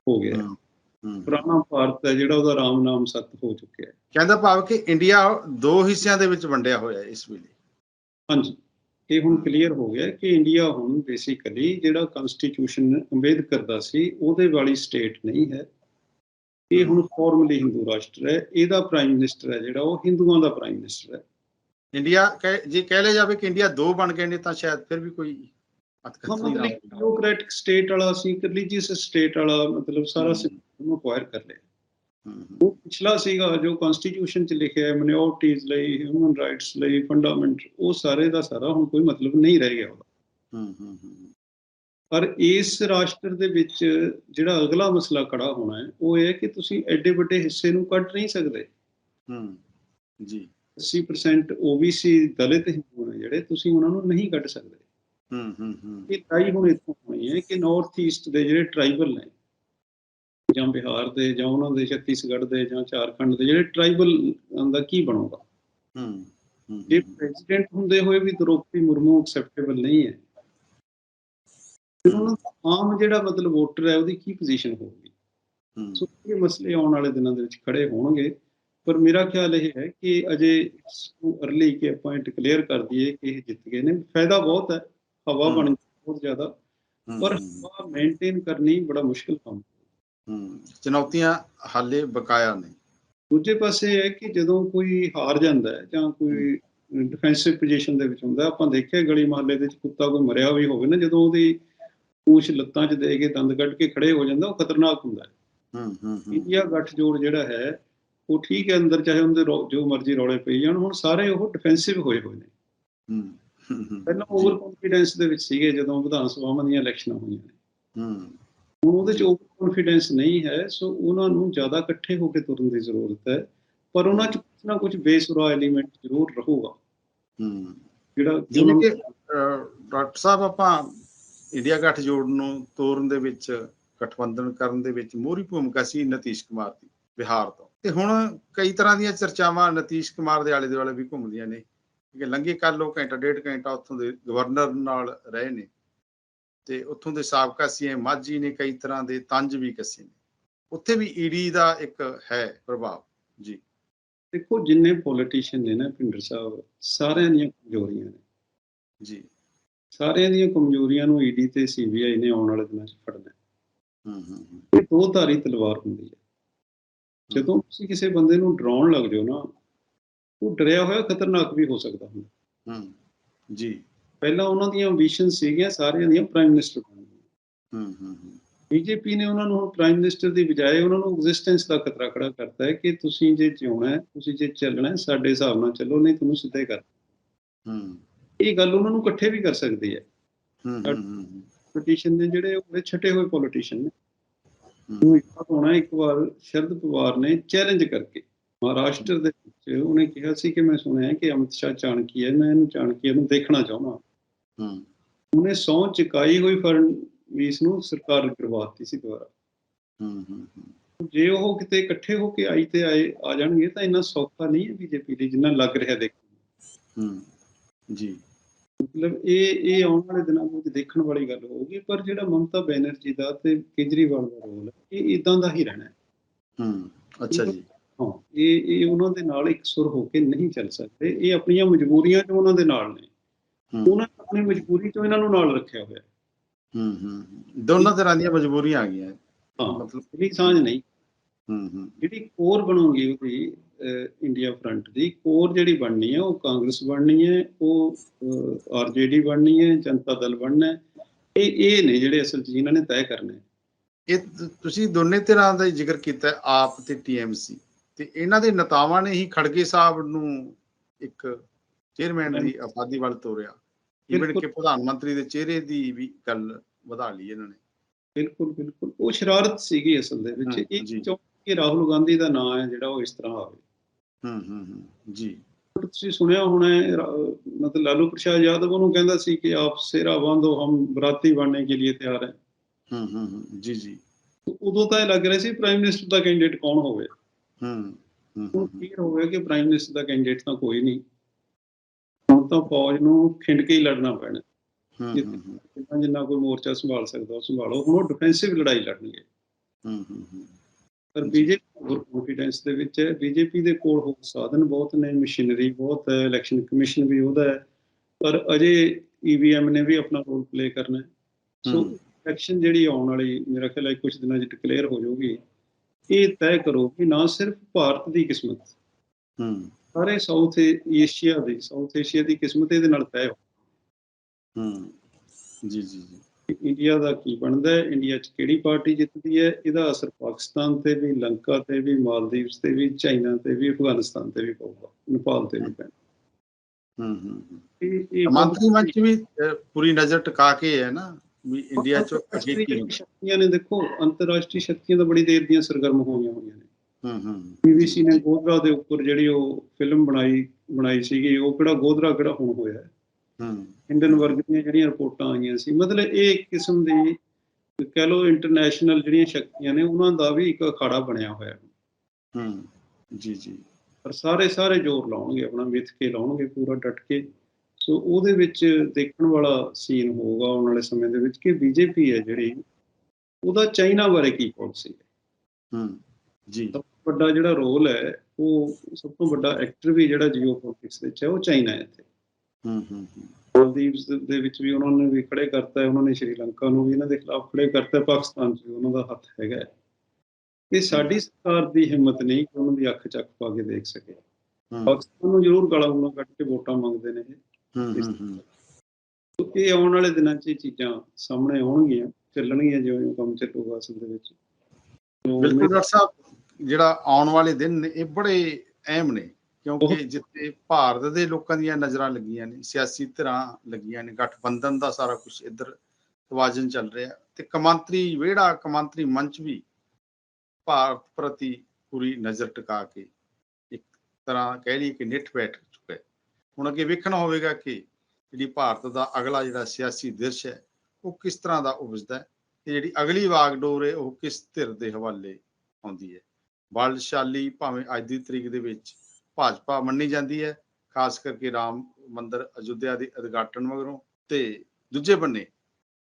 ਹੋ ਗਿਆ। ਹੂੰ। ਪੁਰਾਣਾ ਭਾਰਤ ਹੈ ਜਿਹੜਾ ਉਹਦਾ ਰਾਮ ਨਾਮ ਸਤ ਹੋ ਚੁੱਕਿਆ। ਹੈ ਕਹਿੰਦਾ ਭਾਵ ਕਿ ਇੰਡੀਆ ਦੋ ਹਿੱਸਿਆਂ ਦੇ ਵਿੱਚ ਵੰਡਿਆ ਹੋਇਆ ਹੈ ਇਸ ਵੇਲੇ। ਹਾਂਜੀ। ਇਹ ਹੁਣ ਕਲੀਅਰ ਹੋ ਗਿਆ ਕਿ ਇੰਡੀਆ ਹੁਣ ਬੇਸਿਕਲੀ ਜਿਹੜਾ ਕਨਸਟੀਟਿਊਸ਼ਨ ਅੰਬੇਦਕਰ ਦਾ ਸੀ ਉਹਦੇ ਵਾਲੀ ਸਟੇਟ ਨਹੀਂ ਹੈ। ਇਹ ਹੁਣ ਫਾਰਮਲੀ ਹਿੰਦੂ ਰਾਸ਼ਟਰ ਹੈ ਇਹਦਾ ਪ੍ਰਾਈਮ ਮਿਨਿਸਟਰ ਹੈ ਜਿਹੜਾ ਉਹ ਹਿੰਦੂਆਂ ਦਾ ਪ੍ਰਾਈਮ ਮਿਨਿਸਟਰ ਹੈ। ਇੰਡੀਆ ਜੇ ਕਹਿ ਲਿਆ ਜਾਵੇ ਕਿ ਇੰਡੀਆ ਦੋ ਬਣ ਗਏ ਨੇ ਤਾਂ ਸ਼ਾਇਦ ਫਿਰ ਵੀ ਕੋਈ ਮਤਲਬ। ਡੈਮੋਕ੍ਰੈਟਿਕ ਸਟੇਟ ਵਾਲਾ ਸੀ ਰਿਲੀਜੀਅਸ ਸਟੇਟ ਵਾਲਾ ਮਤਲਬ ਸਾਰਾ। ਸਿਸਟਮ ਨੂੰ ਅਕਵਾਇਰ ਕਰ ਲਿਆ। ਉਹ ਪਿਛਲਾ ਸੀਗਾ ਜੋ ਕਨਸਟੀਟਿਊਸ਼ਨ ਚ ਲਿਖਿਆ ਹੈ ਮਿਨੋਰਟੀਜ਼ ਲਈ ਹਿਊਮਨ ਰਾਈਟਸ ਲਈ ਫੰਡਾਮੈਂਟ ਉਹ ਸਾਰੇ ਦਾ ਸਾਰਾ ਹੁਣ ਕੋਈ ਮਤਲਬ ਨਹੀਂ ਰਹਿ ਗਿਆ ਉਹਦਾ। ਹੂੰ, ਹੂੰ, ਪਰ ਇਸ ਰਾਸ਼ਟਰ ਦੇ ਵਿੱਚ ਜਿਹੜਾ ਅਗਲਾ ਮਸਲਾ ਖੜਾ ਹੋਣਾ ਹੈ ਉਹ ਇਹ ਹੈ ਕਿ ਤੁਸੀਂ ਐਡੇ ਵੱਡੇ ਹਿੱਸੇ ਨੂੰ ਕੱਟ ਨਹੀਂ ਸਕਦੇ। ਹੂੰ, ਜੀ। 80% OBC ਦਲਿਤ ਹਿੰਦੂ ਨੇ ਜਿਹੜੇ ਤੁਸੀਂ ਉਹਨਾਂ ਨੂੰ ਨਹੀਂ ਕੱਢ ਸਕਦੇ। ਹੂੰ ਹੂੰ ਹੂੰ। ਇਹ ਲੜਾਈ ਹੁਣ ਇੱਥੋਂ ਹੋਣੀ ਹੈ ਕਿ ਨਾਰਥ ਈਸਟ ਦੇ ਜਿਹੜੇ ਟ੍ਰਾਈਬਲ ਨੇ ਜਾਂ ਬਿਹਾਰ ਦੇ ਜਾਂ ਉਹਨਾਂ ਦੇ ਛੱਤੀਸਗੜ੍ਹ ਦੇ ਜਾਂ ਝਾਰਖੰਡ ਦੇ ਜਿਹੜੇ ਟ੍ਰਾਈਬਲ ਦਾ ਕੀ ਬਣੂਗਾ? ਹੂੰ ਹੂੰ, ਜੇ ਪ੍ਰੈਜ਼ੀਡੈਂਟ ਹੁੰਦੇ ਹੋਏ ਵੀ ਦ੍ਰੋਪਦੀ ਮੁਰਮੂ ਐਕਸੈਪਟੇਬਲ ਨਹੀਂ ਹੈ ਦਾ ਆਮ ਜਿਹੜਾ ਮਤਲਬ ਵੋਟਰ ਹੈ ਉਹਦੀ ਕੀ ਪੋਜੀਸ਼ਨ ਹੋਊਗੀ? ਸੋ ਇਹ ਮਸਲੇ ਆਉਣ ਵਾਲੇ ਦਿਨਾਂ ਦੇ ਵਿੱਚ ਖੜੇ ਹੋਣਗੇ। ਪਰ ਮੇਰਾ ਖਿਆਲ ਇਹ ਹੈ ਕਿ ਅਜੇ ਅਰਲੀ ਕਿ ਆਪਾਂ ਡਿਕਲੇਅਰ ਕਰ ਦਈਏ ਕਿ ਇਹ ਜਿੱਤ ਗਏ ਨੇ। ਫਾਇਦਾ ਬਹੁਤ ਹੈ ਹਵਾ। ਬਣ ਗਈ ਬਹੁਤ ਜ਼ਿਆਦਾ। ਪਰ ਹਵਾ ਮੇਨਟੇਨ ਕਰਨੀ ਬੜਾ ਮੁਸ਼ਕਲ ਕੰਮ ਹੂੰ। ਚੁਣੌਤੀਆਂ ਹਾਲੇ ਬਕਾਇਆ ਨੇ। ਦੂਜੇ ਪਾਸੇ ਇਹ ਹੈ ਕਿ ਜਦੋਂ ਕੋਈ ਹਾਰ ਜਾਂਦਾ ਹੈ ਜਾਂ ਕੋਈ ਡਿਫੈਂਸਿਵ ਪੋਜੀਸ਼ਨ ਦੇ ਵਿੱਚ ਹੁੰਦਾ ਆਪਾਂ ਦੇਖਿਆ ਗਲੀ ਮੁਹੱਲੇ ਦੇ ਵਿੱਚ ਕੁੱਤਾ ਕੋਈ ਮਰਿਆ ਵੀ ਹੋਵੇ ਨਾ ਜਦੋਂ ਉਹਦੀ ਪੂਛ ਲੱਤਾਂ 'ਚ ਦੇ ਕੇ ਦੰਦ ਕੱਢ ਕੇ ਖੜੇ ਹੋ ਜਾਂਦਾ ਉਹ ਖਤਰਨਾਕ ਹੁੰਦਾ ਹੈ। ਹੂੰ ਹੂੰ ਇੰਡੀਆ ਗੱਠਜੋੜ ਜਿਹੜਾ ਹੈ ਉਹ ਠੀਕ ਹੈ ਅੰਦਰ ਚਾਹੇ ਉਹਦੇ ਜੋ ਮਰਜ਼ੀ ਰੌਲੇ ਪਈ ਜਾਣ ਹੁਣ ਸਾਰੇ ਉਹ ਡਿਫੈਂਸਿਵ ਹੋਏ ਹੋਏ ਨੇ। ਹੂੰ ਪਹਿਲਾਂ ਓਵਰ ਕੌਨਫੀਡੈਂਸ ਦੇ ਵਿੱਚ ਸੀਗੇ ਜਦੋਂ ਵਿਧਾਨ ਸਭਾਵਾਂ ਦੀਆਂ ਇਲੈਕਸ਼ਨਾਂ ਹੋਈਆਂ ਨੇ। ਹੂੰ। ਹੁਣ ਉਹਦੇ 'ਚ ਓਵਰ ਕੌਨਫੀਡੈਂਸ ਨਹੀਂ ਹੈ ਸੋ ਉਹਨਾਂ ਨੂੰ ਜ਼ਿਆਦਾ ਇਕੱਠੇ ਹੋ ਕੇ ਤੁਰਨ ਦੀ ਜ਼ਰੂਰਤ ਹੈ ਪਰ ਉਹਨਾਂ 'ਚ ਕੁਝ ਨਾ ਕੁਝ ਬੇਸੁਰਾ ਐਲੀਮੈਂਟ ਜ਼ਰੂਰ ਰਹੂਗਾ। ਹੂੰ। ਜਿਹੜਾ ਜਿਵੇਂ ਕਿ ਡਾਕਟਰ ਸਾਹਿਬ ਆਪਾਂ ਇੰਡੀਆ ਗੱਠਜੋੜ ਨੂੰ ਤੋਰਨ ਦੇ ਵਿੱਚ ਗਠਬੰਧਨ ਕਰਨ ਦੇ ਵਿੱਚ ਮੋਹਰੀ ਭੂਮਿਕਾ ਸੀ ਨਤੀਸ਼ ਕੁਮਾਰ ਦੀ ਬਿਹਾਰ ਤੋਂ। ਤੇ ਹੁਣ ਕਈ ਤਰ੍ਹਾਂ ਦੀਆਂ ਚਰਚਾਵਾਂ ਨਤੀਸ਼ ਕੁਮਾਰ ਦੇ ਆਲੇ ਦੁਆਲੇ ਵੀ ਘੁੰਮਦੀਆਂ ਨੇ। ਕਿ ਲੰਘੇ ਕੱਲ ਉਹ ਘੰਟਾ ਡੇਢ ਘੰਟਾ ਉੱਥੋਂ ਦੇ ਗਵਰਨਰ ਨਾਲ ਰਹੇ ਨੇ। ਤੇ ਉੱਥੋਂ ਦੇ ਸਾਬਕਾ ਸੀਐਮ ਮਾਝੀ ਨੇ ਕਈ ਤਰ੍ਹਾਂ ਦੇ ਤੰਜ ਵੀ ਕੱਸੇ ਨੇ। ਉੱਥੇ ਵੀ ਈਡੀ ਦਾ ਇੱਕ ਹੈ ਪ੍ਰਭਾਵ ਜੀ। ਦੇਖੋ ਜਿੰਨੇ ਪੋਲੀਟੀਸ਼ੀਅਨ ਨੇ ਨਾ ਭਿੰਡਰ ਸਾਹਿਬ ਸਾਰਿਆਂ ਦੀਆਂ ਕਮਜ਼ੋਰੀਆਂ ਨੇ। ਜੀ। ਸਾਰਿਆਂ ਦੀਆਂ ਕਮਜ਼ੋਰੀਆਂ ਨੂੰ ਈਡੀ ਤੇ ਸੀਬੀਆਈ ਨੇ ਆਉਣ ਵਾਲੇ ਦਿਨਾਂ 'ਚ ਫੜਨਾ ਹੈ। ਹੂੰ ਇਹ ਦੋ ਧਾਰੀ ਤਲਵਾਰ ਹੁੰਦੀ ਹੈ। ਜਦੋਂ ਤੁਸੀਂ ਕਿਸੇ ਬੰਦੇ ਨੂੰ ਡਰਾਉਣ ਲੱਗ ਜਾਓ ਨਾ ਉਹ ਡਰਿਆ ਹੋਇਆ ਖਤਰਨਾਕ ਵੀ ਹੋ ਸਕਦਾ ਹੁੰਦਾ। ਹੂੰ ਜੀ। ਪਹਿਲਾਂ ਉਹਨਾਂ ਦੀਆਂ ਐਂਬੀਸ਼ਨ ਸੀਗੀਆਂ ਸਾਰਿਆਂ ਦੀਆਂ ਪ੍ਰਾਈਮ ਮਿਨਿਸਟਰ ਬਣਨ ਹੂੰ ਹੂੰ ਹੂੰ। ਬੀਜੇਪੀ ਨੇ ਉਹਨਾਂ ਨੂੰ ਪ੍ਰਾਈਮ ਮਿਨਿਸਟਰ ਦੀ ਬਜਾਏ ਉਹਨਾਂ ਨੂੰ ਐਗਜ਼ਿਸਟੈਂਸ ਦਾ ਖਤਰਾ ਖੜਾ ਕਰਤਾ ਹੈ ਕਿ ਤੁਸੀਂ ਜੇ ਜਿਉਣਾ ਹੈ ਤੁਸੀਂ ਜੇ ਚੱਲਣਾ ਹੈ ਸਾਡੇ ਹਿਸਾਬ ਨਾਲ ਚੱਲੋ ਨਹੀਂ ਤੁਹਾਨੂੰ ਸਿੱਧੇ ਕਰ। ਹੂੰ। ਇਹ ਗੱਲ ਉਹਨਾਂ ਨੂੰ ਇਕੱਠੇ ਵੀ ਕਰ ਸਕਦੀ ਹੈ। ਹੂੰ ਪੋਲੀਟੀਸ਼ੀਅਨ ਨੇ ਜਿਹੜੇ ਉਹ ਬੜੇ ਛੱਟੇ ਹੋਏ ਪੋਲੀਟੀਸ਼ੀਅਨ ਨੇ ਹੂੰ, ਨੂੰ ਯਾਦ ਹੋਣਾ ਇੱਕ ਵਾਰ ਸ਼ਰਦ ਪਵਾਰ ਨੇ ਚੈਲੰਜ ਕਰਕੇ। ਮਹਾਰਾਸ਼ਟਰ ਦੇ ਵਿੱਚ ਉਹਨੇ ਕਿਹਾ ਸੀ ਕਿ ਮੈਂ ਸੁਣਿਆ ਕਿ ਅਮਿਤ ਸ਼ਾਹ ਚਾਣਕੀ ਹੈ ਮੈਂ ਇਹਨੂੰ ਚਾਣਕੀ ਨੂੰ ਦੇਖਣਾ ਚਾਹੁੰਦਾ। ਹੂੰ। ਉਹਨੇ ਸਹੁੰ ਚੁਕਾਈ ਹੋਈ ਫੜਨਵੀਸ ਨੂੰ ਸਰਕਾਰ ਕਰਵਾਤੀ ਸੀ ਦੁਬਾਰਾ। ਹੂੰ ਹੂੰ ਹੂੰ, ਜੇ ਉਹ ਕਿਤੇ ਇਕੱਠੇ ਹੋ ਕੇ ਆਈ ਤੇ ਆਏ ਆ ਜਾਣਗੇ ਤਾਂ ਇੰਨਾ ਸੌਖਾ ਨਹੀਂ ਹੈ ਬੀਜੇਪੀ ਲਈ ਜਿੰਨਾ ਲੱਗ ਰਿਹਾ ਦੇਖ ਹੂੰ। ਜੀ। ਮਤਲਬ ਇਹ ਇਹ ਆਉਣ ਵਾਲੇ ਦਿਨਾਂ ਵਿੱਚ ਦੇਖਣ ਵਾਲੀ ਗੱਲ ਹੋਊਗੀ ਪਰ ਜਿਹੜਾ ਮਮਤਾ ਬੈਨਰਜੀ ਦਾ ਤੇ ਕੇਜਰੀਵਾਲ ਦਾ ਰੋਲ ਹੈ ਇਹ ਇਦਾਂ ਦਾ ਹੀ ਰਹਿਣਾ ਹੈ। ਹੂੰ ਅੱਛਾ ਜੀ। ਹਾਂ ਇਹ ਇਹ ਉਹਨਾਂ ਦੇ ਨਾਲ ਇੱਕ ਸੁਰ ਹੋ ਕੇ ਨਹੀਂ ਚੱਲ ਸਕਦੇ ਇਹ ਆਪਣੀਆਂ ਮਜਬੂਰੀਆਂ 'ਚ ਉਹਨਾਂ ਦੇ ਨਾਲ ਨੇ। ਉਹਨਾਂ ਨੇ ਆਪਣੀ ਮਜਬੂਰੀ 'ਚੋਂ ਇਹਨਾਂ ਨੂੰ ਨਾਲ ਰੱਖਿਆ ਹੋਇਆ। ਹੂੰ ਹੂੰ ਦੋਨਾਂ ਤਰ੍ਹਾਂ ਦੀਆਂ ਮਜਬੂਰੀਆਂ ਆ ਗਈਆਂ। ਹਾਂ ਮਤਲਬ ਇਹ ਸਾਂਝ ਨਹੀਂ। ਹੂੰ ਹੂੰ। ਜਿਹੜੀ ਕੋਰ ਬਣੂਗੀ ਉਹਦੀ ਇੰਡੀਆ ਫਰੰਟ ਦੀ ਕੋਰ ਜਿਹੜੀ ਬਣਨੀ ਹੈ ਉਹ ਕਾਂਗਰਸ ਬਣਨੀ ਹੈ ਉਹ ਆਰਜੇਡੀ ਬਣਨੀ ਹੈ ਜਨਤਾ ਦਲ ਬਣਨਾ ਹੈ। ਇਹ ਇਹ ਨੇ ਜਿਹੜੇ ਅਸਲ 'ਚ ਇਹਨਾਂ ਨੇ ਤੈਅ ਕਰਨੇ। ਇਹ ਤੁਸੀਂ ਦੋਨੇ ਤਰ੍ਹਾਂ ਦਾ ਜ਼ਿਕਰ ਕੀਤਾ ਆਪ ਤੇ ਟੀਐਮਸੀ ਤੇ ਇਹਨਾਂ ਦੇ ਨੇਤਾਵਾਂ ਨੇ ਹੀ ਖੜਗੇ ਸਾਹਿਬ ਨੂੰ ਇੱਕ ਚੇਅਰਮੈਨ ਦੀ ਆਬਾਦੀ ਵੱਲ ਤੋਰਿਆ। ਇਵਨ। ਕਿ ਪ੍ਰਧਾਨ ਮੰਤਰੀ ਦੇ ਚਿਹਰੇ ਦੀ ਵੀ ਗੱਲ ਵਧਾ ਲਈ ਇਹਨਾਂ ਨੇ। ਬਿਲਕੁਲ ਬਿਲਕੁਲ। ਉਹ ਸ਼ਰਾਰਤ ਸੀਗੀ ਅਸਲ ਦੇ ਵਿੱਚ। ਇਹ ਜੀ। ਕਿ ਰਾਹੁਲ ਗਾਂਧੀ ਦਾ ਨਾਮ ਹੈ ਜਿਹੜਾ ਉਹ ਇਸ ਤਰ੍ਹਾਂ ਆਵੇ। ਹੂੰ ਹੂੰ ਹੂੰ ਜੀ। ਤੁਸੀਂ ਸੁਣਿਆ ਹੋਣਾ ਮਤਲਬ ਲਾਲੂ ਪ੍ਰਸਾਦ ਯਾਦਵ ਉਹਨੂੰ ਕਹਿੰਦਾ ਸੀ ਕਿ ਆਪ ਸੇਰਾ ਬਾਂਧੋ ਹਮ ਬਰਾਤੀ ਬਣਨੇ ਕੇ ਲਈ ਤਿਆਰ ਹੈ। ਹੂੰ ਹੂੰ ਹੂੰ ਜੀ ਜੀ। ਉਦੋਂ ਤਾਂ ਇਹ ਲੱਗ ਰਿਹਾ ਸੀ ਪ੍ਰਾਈਮ ਮਿਨਿਸਟਰ ਦਾ ਕੈਂਡੀਡੇਟ ਕੌਣ ਹੋਵੇ। ਹੂੰ ਹੂੰ ਕਲੀਅਰ ਹੋ। ਗਿਆ ਕਿ ਪ੍ਰਾਈਮ ਮਿਨਿਸਟਰ ਦਾ ਕੈਂਡੀਡੇਟ ਤਾਂ ਕੋਈ ਨਹੀਂ। ਹੁਣ ਤਾਂ ਫੌਜ ਨੂੰ ਖਿੰਡ ਕੇ ਹੀ ਲੜਨਾ ਪੈਣਾ। ਹੂੰ ਹੂੰ ਹੂੰ, ਜਿੰਨਾ ਜਿੰਨਾ ਕੋਈ ਮੋਰਚਾ ਸੰਭਾਲ ਸਕਦਾ ਉਹ ਸੰਭਾਲੋ। ਹੁਣ ਉਹ ਡਿਫੈਂਸਿਵ ਲੜਾਈ ਲੜਨਗੇ। ਹੂੰ ਹੂੰ ਹੂੰ। ਪਰ ਬੀਜੇਪੀ ਕੰਫੀਡੈਂਸ ਦੇ ਵਿੱਚ ਹੈ। ਬੀਜੇਪੀ ਦੇ ਕੋਲ ਹੋਰ ਸਾਧਨ ਬਹੁਤ ਨੇ ਮਸ਼ੀਨਰੀ ਬਹੁਤ ਹੈ ਇਲੈਕਸ਼ਨ ਕਮਿਸ਼ਨ ਵੀ ਉਹਦਾ ਹੈ। ਪਰ ਅਜੇ ਈਵੀਐਮ ਨੇ ਵੀ ਆਪਣਾ ਰੋਲ ਪਲੇ ਕਰਨਾ ਹੈ। ਸੋ। ਇਲੈਕਸ਼ਨ ਜਿਹੜੀ ਆਉਣ ਵਾਲੀ ਮੇਰਾ ਖਿਆਲ ਹੈ ਕੁਝ ਦਿਨਾਂ 'ਚ ਡਿਕਲੇਅਰ ਹੋ ਜਾਊਗੀ। ਇਹ ਤੈਅ ਕਰੋ ਕਿ ਨਾ ਸਿਰਫ ਭਾਰਤ ਦੀ ਕਿਸਮਤ ਹੂੰ। ਸਾਰੇ ਸਾਊਥ ਏਸ਼ੀਆ ਦੀ ਸਾਊਥ ਏਸ਼ੀਆ ਦੀ ਕਿਸਮਤ ਇਹਦੇ ਨਾਲ ਤੈਅ ਹੋ। ਹੂੰ। ਜੀ ਜੀ ਜੀ। ਇੰਡੀਆ ਦਾ ਕੀ ਬਣਦਾ ਹੈ ਇੰਡੀਆ 'ਚ ਕਿਹੜੀ ਪਾਰਟੀ ਜਿੱਤਦੀ ਹੈ ਇਹਦਾ ਅਸਰ ਪਾਕਿਸਤਾਨ ਤੇ ਵੀ ਲੰਕਾ ਤੇ ਵੀ ਮਾਲਦੀਵਸ ਤੇ ਵੀ ਚਾਈਨਾ ਤੇ ਵੀ ਅਫਗਾਨਿਸਤਾਨ ਤੇ ਵੀ ਪਊਗਾ ਨੇਪਾਲ ਤੇ ਵੀ ਪੈਣਾ। ਹੂੰ ਹੂੰ ਮੰਤਰੀ ਮੰਚ ਵੀ ਪੂਰੀ ਨਜ਼ਰ ਟਿਕਾ ਕੇ ਹੈ ਨਾ ਵੀ ਇੰਡੀਆ ਚ ਅੱਗੇ ਕੀ ਸ਼ਕਤੀਆਂ ਨੇ ਦੇਖੋ ਅੰਤਰਰਾਸ਼ਟਰੀ ਸ਼ਕਤੀਆਂ ਤਾਂ ਬੜੀ ਦੇਰ ਦੀਆਂ ਸਰਗਰਮ ਹੋਈਆਂ ਹੋਈਆਂ ਨੇ। ਹੂੰ ਹੂੰ ਬੀਬੀਸੀ ਨੇ ਗੋਧਰਾ ਦੇ ਉੱਪਰ ਜਿਹੜੀ ਉਹ ਫਿਲਮ ਬਣਾਈ ਬਣਾਈ ਸੀਗੀ ਉਹ ਕਿਹੜਾ ਗੋਧਰਾ ਕਿਹੜਾ ਹੁਣ ਹੋਇਆ ਹੈ। ਹੂੰ। ਹਿੰਡਨ ਵਰਗ ਦੀਆਂ ਜਿਹੜੀਆਂ ਰਿਪੋਰਟਾਂ ਆਈਆਂ ਸੀ ਮਤਲਬ ਇਹ ਇੱਕ ਕਿਸਮ ਦੀ ਕਹਿ ਲਓ ਇੰਟਰਨੈਸ਼ਨਲ ਜਿਹੜੀਆਂ ਸ਼ਕਤੀਆਂ ਨੇ ਉਹਨਾਂ ਦਾ ਵੀ ਇੱਕ ਅਖਾੜਾ ਬਣਿਆ ਹੋਇਆ ਹੈ। ਜੀ ਜੀ। ਪਰ ਸਾਰੇ ਸਾਰੇ ਜ਼ੋਰ ਲਾਉਣਗੇ ਆਪਣਾ ਮਿੱਥ ਕੇ ਲਾਉਣਗੇ ਪੂਰਾ ਡਟ ਕੇ। ਸੋ ਉਹਦੇ ਵਿੱਚ ਦੇਖਣ ਵਾਲਾ ਸੀਨ ਹੋਊਗਾ ਆਉਣ ਵਾਲੇ ਸਮੇਂ ਦੇ ਵਿੱਚ ਕਿ ਬੀਜੇਪੀ ਹੈ ਜਿਹੜੀ ਉਹਦਾ ਚਾਈਨਾ ਬਾਰੇ ਕੀ ਪਾਲਿਸੀ ਹੈ? ਹੂੰ ਜੀ। ਵੱਡਾ ਜਿਹੜਾ ਰੋਲ ਹੈ ਉਹ ਸਭ ਤੋਂ ਵੱਡਾ ਐਕਟਰ ਵੀ ਜਿਹੜਾ ਜੀਓਪੋਲਿਟਿਕਸ ਵਿੱਚ ਹੈ ਉਹ ਚਾਈਨਾ ਹੈ ਇੱਥੇ। ਹੂੰ ਹੂੰ ਹੂੰ। ਮਾਲਦੀਵਸ ਦੇ- ਵਿੱਚ ਵੀ ਉਹਨਾਂ ਨੇ ਵੀ ਖੜੇ ਕਰਤਾ ਹੈ ਉਹਨਾਂ ਨੇ ਸ਼੍ਰੀਲੰਕਾ ਨੂੰ ਵੀ ਇਹਨਾਂ ਦੇ ਖਿਲਾਫ ਖੜੇ ਕਰਤਾ ਹੈ ਪਾਕਿਸਤਾਨ 'ਚ ਵੀ ਉਹਨਾਂ ਦਾ ਹੱਥ ਹੈਗਾ ਹੈ। ਇਹ ਸਾਡੀ ਸਰਕਾਰ ਦੀ ਹਿੰਮਤ ਨਹੀਂ ਕਿ ਉਹਨਾਂ ਦੀ ਅੱਖ ਚੱਕ ਪਾ ਕੇ ਦੇਖ ਸਕੇ। ਪਾਕਿਸਤਾਨ ਨੂੰ ਜ਼ਰੂਰ ਗਾਲਾਂ ਗੂਲਾਂ ਕੱਢ ਕੇ ਵੋਟਾਂ ਮੰਗਦੇ ਨੇ ਇਹ। ਹੂੰ ਹੂੰ ਹੂੰ। ਸੋ ਇਹ ਆਉਣ ਵਾਲੇ ਦਿਨਾਂ 'ਚ ਇਹ ਚੀਜ਼ਾਂ ਸਾਹਮਣੇ ਆਉਣਗੀਆਂ ਚੱਲਣਗੀਆਂ ਜਿਵੇਂ ਕੰਮ ਚੱਲੂਗਾ ਅਸਲ ਦੇ ਵਿੱਚ। ਬਿਲਕੁਲ ਡਾਕਟਰ ਸਾਹਿਬ ਜਿਹੜਾ ਆਉਣ ਵਾਲੇ ਦਿਨ ਨੇ ਇਹ ਬੜੇ ਅਹਿਮ ਨੇ। ਕਿਉਂਕਿ। ਜਿੱਥੇ ਭਾਰਤ ਦੇ ਲੋਕਾਂ ਦੀਆਂ ਨਜ਼ਰਾਂ ਲੱਗੀਆਂ ਨੇ ਸਿਆਸੀ ਧਿਰਾਂ ਲੱਗੀਆਂ ਨੇ ਗਠਬੰਧਨ ਦਾ ਸਾਰਾ ਕੁਝ ਇੱਧਰ ਤਵਾਜ਼ਨ ਚੱਲ ਰਿਹਾ ਤੇ ਕਮਾਂਤਰੀ ਵਿਹੜਾ ਕਮਾਂਤਰੀ ਮੰਚ ਵੀ ਭਾਰਤ ਪ੍ਰਤੀ ਪੂਰੀ ਨਜ਼ਰ ਟਿਕਾ ਕੇ ਇੱਕ ਤਰ੍ਹਾਂ ਕਹਿ ਲਈਏ ਕਿ ਨਿੱਠ ਬੈਠ ਚੁੱਕਾ ਹੈ ਹੁਣ ਅੱਗੇ ਵੇਖਣਾ ਹੋਵੇਗਾ ਕਿ ਜਿਹੜੀ ਭਾਰਤ ਦਾ ਅਗਲਾ ਜਿਹੜਾ ਸਿਆਸੀ ਦ੍ਰਿਸ਼ ਹੈ ਉਹ ਕਿਸ ਤਰ੍ਹਾਂ ਦਾ ਉਪਜਦਾ ਹੈ ਤੇ ਜਿਹੜੀ ਅਗਲੀ ਵਾਗਡੋਰ ਹੈ ਉਹ ਕਿਸ ਧਿਰ ਦੇ ਹਵਾਲੇ ਆਉਂਦੀ ਹੈ ਬਲਸ਼ਾਲੀ ਭਾਵੇਂ ਅੱਜ ਦੀ ਤਰੀਕ ਦੇ ਵਿੱਚ ਭਾਜਪਾ ਮੰਨੀ ਜਾਂਦੀ ਹੈ, ਖਾਸ ਕਰਕੇ ਰਾਮ ਮੰਦਰ ਅਯੁੱਧਿਆ ਦੇ ਉਦਘਾਟਨ ਮਗਰੋਂ। ਤੇ ਦੂਜੇ ਬੰਨੇ,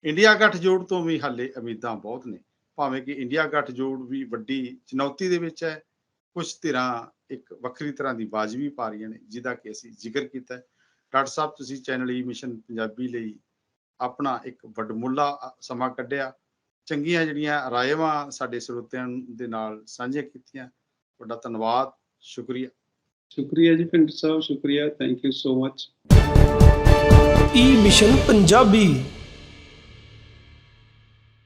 ਇੰਡੀਆ ਗੱਠਜੋੜ ਤੋਂ ਵੀ ਹਾਲੇ ਉਮੀਦਾਂ ਬਹੁਤ ਨੇ। ਭਾਵੇਂ ਕਿ ਇੰਡੀਆ ਗੱਠਜੋੜ ਵੀ ਵੱਡੀ ਚੁਣੌਤੀ ਦੇ ਵਿੱਚ ਹੈ, ਕੁਝ ਧਿਰਾਂ ਇੱਕ ਵੱਖਰੀ ਤਰ੍ਹਾਂ ਦੀ ਬਾਜ਼ ਵੀ ਪਾ ਰਹੀਆਂ ਨੇ, ਜਿਹਦਾ ਕਿ ਅਸੀਂ ਜ਼ਿਕਰ ਕੀਤਾ ਡਾਕਟਰ ਸਾਹਿਬ, ਤੁਸੀਂ ਚੈਨਲ ਈ ਮਿਸ਼ਨ ਪੰਜਾਬੀ ਲਈ ਆਪਣਾ ਇੱਕ ਵੱਡਮੁੱਲਾ ਸਮਾਂ ਕੱਢਿਆ। ਚੰਗੀਆਂ ਜਿਹੜੀਆਂ ਰਾਇਵਾਂ ਸਾਡੇ ਸਰੋਤਿਆਂ ਦੇ ਨਾਲ ਸਾਂਝੀਆਂ ਕੀਤੀਆਂ। ਤੁਹਾਡਾ ਧੰਨਵਾਦ, ਸ਼ੁਕਰੀਆ। ਸ਼ੁਕਰੀਆ ਜੀ ਪਿੰਡ ਸਾਹਿਬ ਸ਼ੁਕਰੀਆ thank you so much E mission Punjabi